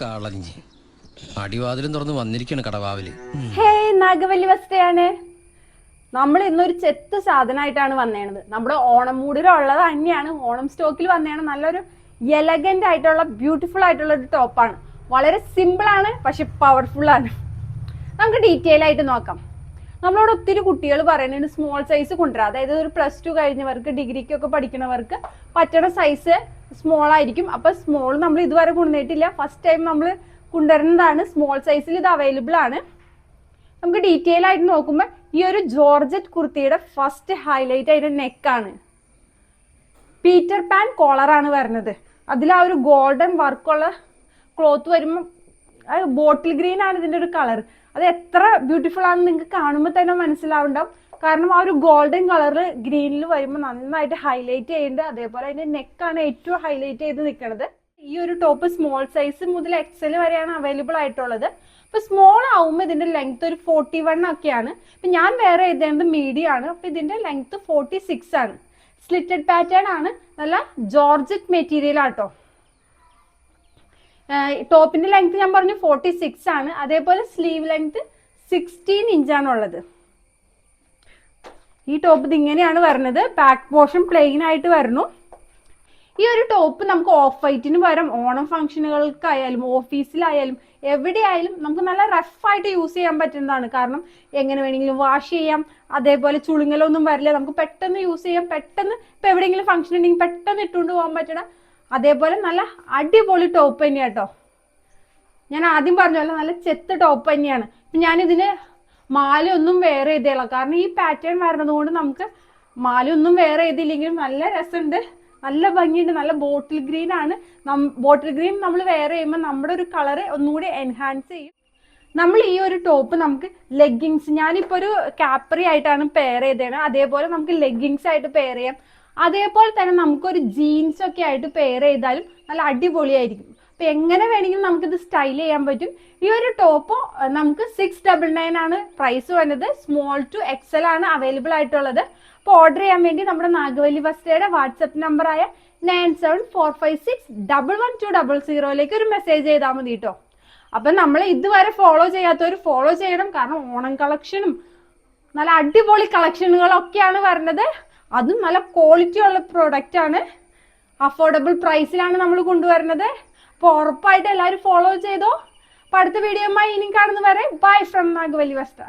കളഞ്ഞ് അടിവാതിലും തുറന്ന് വന്നിരിക്കണ കടവാവിൽ. ഹേ നാഗവല്ലി വസ്തയാണ് നമ്മൾ ഇന്നൊരു ചെത്ത് സാധനമായിട്ടാണ് വന്നേണത്. നമ്മുടെ ഓണം മൂടിലുള്ളത് തന്നെയാണ്. ഓണം സ്റ്റോക്കിൽ വന്നേണ. നല്ലൊരു എലഗന്റ് ആയിട്ടുള്ള ബ്യൂട്ടിഫുൾ ആയിട്ടുള്ള ഒരു ടോപ്പാണ് വളരെ സിമ്പിൾ ആണ് പക്ഷെ പവർഫുൾ ആണ്. നമുക്ക് ഡീറ്റെയിൽ ആയിട്ട് നോക്കാം. നമ്മളോട് ഒത്തിരി കുട്ടികൾ പറയുന്നത് സ്മോൾ സൈസ് കൊണ്ടുവരാം. അതായത് ഒരു പ്ലസ് ടു കഴിഞ്ഞവർക്ക് ഡിഗ്രിക്കൊക്കെ പഠിക്കുന്നവർക്ക് പറ്റണ സൈസ് സ്മോൾ ആയിരിക്കും. അപ്പൊ സ്മോൾ നമ്മൾ ഇതുവരെ കൊണ്ടുവന്നിട്ടില്ല. ഫസ്റ്റ് ടൈം നമ്മൾ കൊണ്ടുവരുന്നതാണ്. സ്മോൾ സൈസിൽ ഇത് അവൈലബിൾ ആണ്. നമുക്ക് ഡീറ്റെയിൽ ആയിട്ട് നോക്കുമ്പോൾ ഈ ഒരു ജോർജറ്റ് കുർത്തിയുടെ ഫസ്റ്റ് ഹൈലൈറ്റ് അതിന്റെ നെക്കാണ് പീറ്റർ പാൻ കോളറാണ് വരുന്നത്. അതിൽ ആ ഒരു ഗോൾഡൻ വർക്കുള്ള ക്ലോത്ത് വരുമ്പോൾ ബോട്ടിൽ ഗ്രീൻ ആണ് ഇതിന്റെ ഒരു കളർ അത് എത്ര ബ്യൂട്ടിഫുൾ ആണെന്ന് നിങ്ങൾക്ക് കാണുമ്പോൾ തന്നെ മനസ്സിലാവുണ്ടാവും. കാരണം ആ ഒരു ഗോൾഡൻ കളർ ഗ്രീനിൽ വരുമ്പോൾ നന്നായിട്ട് ഹൈലൈറ്റ് ചെയ്യുന്നുണ്ട് അതേപോലെ അതിന്റെ നെക്കാണ് ഏറ്റവും ഹൈലൈറ്റ് ചെയ്ത് നിൽക്കുന്നത് ഈ ഒരു ടോപ്പ് സ്മോൾ സൈസ് മുതൽ എക്സൽ വരെയാണ് അവൈലബിൾ ആയിട്ടുള്ളത്. അപ്പൊ സ്മോൾ ആവുമ്പോൾ ഇതിന്റെ ലെങ്ത് ഒരു ഫോർട്ടി വൺ ഒക്കെയാണ്. അപ്പൊ ഞാൻ വേറെ എഴുതേണ്ടത് മീഡിയം ആണ്. അപ്പൊ ഇതിന്റെ ലെങ്ത് ഫോർട്ടി സിക്സ് ആണ്. സ്ലിറ്റഡ് പാറ്റേൺ ആണ്. നല്ല ജോർജറ്റ് മെറ്റീരിയൽ ആട്ടോ. ടോപ്പിന്റെ ലെങ്ത് ഞാൻ പറഞ്ഞു ഫോർട്ടി സിക്സ് ആണ്. അതേപോലെ സ്ലീവ് ലെങ്ത് സിക്സ്റ്റീൻ ഇഞ്ചാണ് ഉള്ളത് ഈ ടോപ്പ് ഇത് ഇങ്ങനെയാണ് വരുന്നത്. ബാക്ക് പോർഷൻ പ്ലെയിൻ ആയിട്ട് വരുന്നു. ഈ ഒരു ടോപ്പ് നമുക്ക് ഓഫ് വൈറ്റിന് പകരം ഓണം ഫംഗ്ഷനുകൾക്കായാലും ഓഫീസിലായാലും എവിടെയായാലും നമുക്ക് നല്ല റഫായിട്ട് യൂസ് ചെയ്യാൻ പറ്റുന്നതാണ്. കാരണം എങ്ങനെ വേണമെങ്കിലും വാഷ് ചെയ്യാം. അതേപോലെ ചുളുങ്ങലൊന്നും വരില്ല. നമുക്ക് പെട്ടെന്ന് യൂസ് ചെയ്യാം. പെട്ടെന്ന് ഇപ്പൊ എവിടെയെങ്കിലും ഫംഗ്ഷൻ ഉണ്ടെങ്കിൽ പെട്ടെന്ന് ഇട്ടുകൊണ്ട് പോകാൻ പറ്റണം. അതേപോലെ നല്ല അടിപൊളി ടോപ്പ് തന്നെയാട്ടോ ഞാൻ ആദ്യം പറഞ്ഞ പോലെ നല്ല ചെത്ത് ടോപ്പ് തന്നെയാണ്. ഞാനിതിന് മാലയൊന്നും വേറെ ചെയ്തേളാം. കാരണം ഈ പാറ്റേൺ വരണത് കൊണ്ട് നമുക്ക് മാലയൊന്നും വേറെ ചെയ്തില്ലെങ്കിലും നല്ല രസമുണ്ട്. നല്ല ഭംഗിയുണ്ട്. നല്ല ബോട്ടിൽ ഗ്രീൻ ആണ്. ബോട്ടിൽ ഗ്രീൻ നമ്മൾ വേറെ ചെയ്യുമ്പോൾ നമ്മുടെ ഒരു കളറ് ഒന്നുകൂടി എൻഹാൻസ് ചെയ്യും. നമ്മൾ ഈ ഒരു ടോപ്പ് നമുക്ക് ലെഗിങ്സ് ഞാനിപ്പോൾ ഒരു കാപ്രി ആയിട്ടാണ് പെയർ ചെയ്തത് അതേപോലെ നമുക്ക് ലെഗിങ്സ് ആയിട്ട് പെയർ ചെയ്യാം. അതേപോലെ തന്നെ നമുക്കൊരു ജീൻസ് ഒക്കെ ആയിട്ട് പെയർ ചെയ്താലും നല്ല അടിപൊളിയായിരിക്കും. അപ്പൊ എങ്ങനെ വേണമെങ്കിലും നമുക്കിത് സ്റ്റൈൽ ചെയ്യാൻ പറ്റും. ഈ ഒരു ടോപ്പ് നമുക്ക് സിക്സ് ഡബിൾ നയൻ ആണ് പ്രൈസ് വന്നത് സ്മോൾ ടു എക്സൽ ആണ് അവൈലബിൾ ആയിട്ടുള്ളത്. അപ്പോൾ ഓർഡർ ചെയ്യാൻ വേണ്ടി നമ്മുടെ നാഗവല്ലി ബസ്റ്റയുടെ വാട്സപ്പ് നമ്പറായ nine seven four five six double one two double സീറോയിലേക്ക് ഒരു മെസ്സേജ് ചെയ്താൽ മതി കേട്ടോ അപ്പം നമ്മൾ ഇതുവരെ ഫോളോ ചെയ്യാത്തവർ ഫോളോ ചെയ്യണം. കാരണം ഓണം കളക്ഷനും നല്ല അടിപൊളി കളക്ഷനുകളൊക്കെയാണ് വരുന്നത് അതും നല്ല ക്വാളിറ്റി ഉള്ള പ്രോഡക്റ്റ് ആണ്. അഫോർഡബിൾ പ്രൈസിലാണ് നമ്മൾ കൊണ്ടുവരുന്നത്. അപ്പോൾ ഉറപ്പായിട്ട് എല്ലാവരും ഫോളോ ചെയ്തോ. അപ്പോൾ അടുത്ത വീഡിയോ ഇനി കാണുന്നവരെ ബൈ ഫ്രം നാഗവല്ലി വസ്ത്ര.